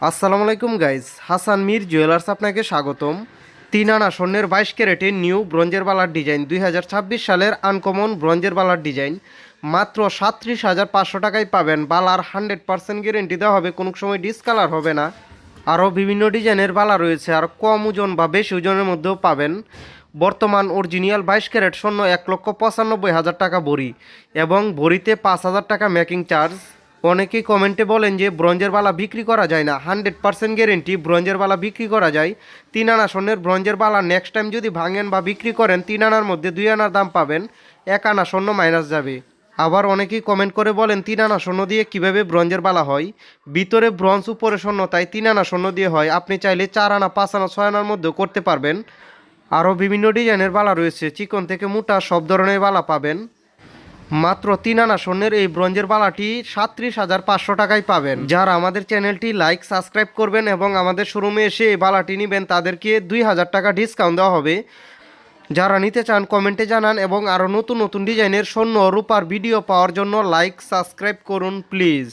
আসসালামু আলাইকুম guys Hasan Mir jewellers আপনাকে স্বাগতম। তিন আনা স্বর্ণের বাইশ ক্যারেটের নিউ ব্রঞ্জের বালার ডিজাইন, দুই হাজার ছাব্বিশ সালের আনকমন ব্রঞ্জের বালার ডিজাইন। মাত্র সাতত্রিশ হাজার পাঁচশো টাকায় পাবেন। বালার হান্ড্রেড পার্সেন্ট গ্যারেন্টি দেওয়া হবে, কোনো সময় ডিসকালার হবে না। আরও বিভিন্ন ডিজাইনের বালা রয়েছে, আর কম ওজন বা বেশি ওজনের মধ্যেও পাবেন। বর্তমান অরিজিনাল বাইশ ক্যারেট স্বর্ণ এক লক্ষ পঁচানব্বই হাজার টাকা ভরি এবং ভরিতে পাঁচ হাজার টাকা মেকিং চার্জ অনেকেই কমেন্টে বলেন যে ব্রঞ্জের বালা বিক্রি করা যায় না। হান্ড্রেড পার্সেন্ট গ্যারেন্টি ব্রঞ্জের বালা বিক্রি করা যায়। তিন আনা স্বর্ণের ব্রঞ্জের বালা নেক্সট টাইম যদি ভাঙেন বা বিক্রি করেন, তিন আনার মধ্যে দুই আনার দাম পাবেন। এক আনা স্বর্ণ মাইনাস যাবে। আবার অনেকেই কমেন্ট করে বলেন, তিন আনা স্বর্ণ দিয়ে কীভাবে ব্রঞ্জের বালা হয়? ভিতরে ব্রঞ্জ উপরে স্বর্ণ, তাই তিন আনা স্বর্ণ দিয়ে হয়। আপনি চাইলে চার আনা, পাঁচ আনা, ছয় আনার মধ্যেও করতে পারবেন। আরও বিভিন্ন ডিজাইনের বালা রয়েছে। চিকন থেকে মোটা, সব ধরনের বালা পাবেন। মাত্র তিন আনা স্বর্ণের এই ব্রঞ্জের বালাটি সাত্রিশ হাজার পাঁচশো টাকায় পাবেন। যারা আমাদের চ্যানেলটি লাইক, সাবস্ক্রাইব করবেন এবং আমাদের শোরুমে এসে এই বালাটি নেবেন, তাদেরকে দুই হাজার টাকা ডিসকাউন্ট দেওয়া হবে। যারা নিতে চান, কমেন্টে জানান এবং আরও নতুন নতুন ডিজাইনের স্বর্ণ, রূপার ভিডিও পাওয়ার জন্য লাইক, সাবস্ক্রাইব করুন, প্লিজ।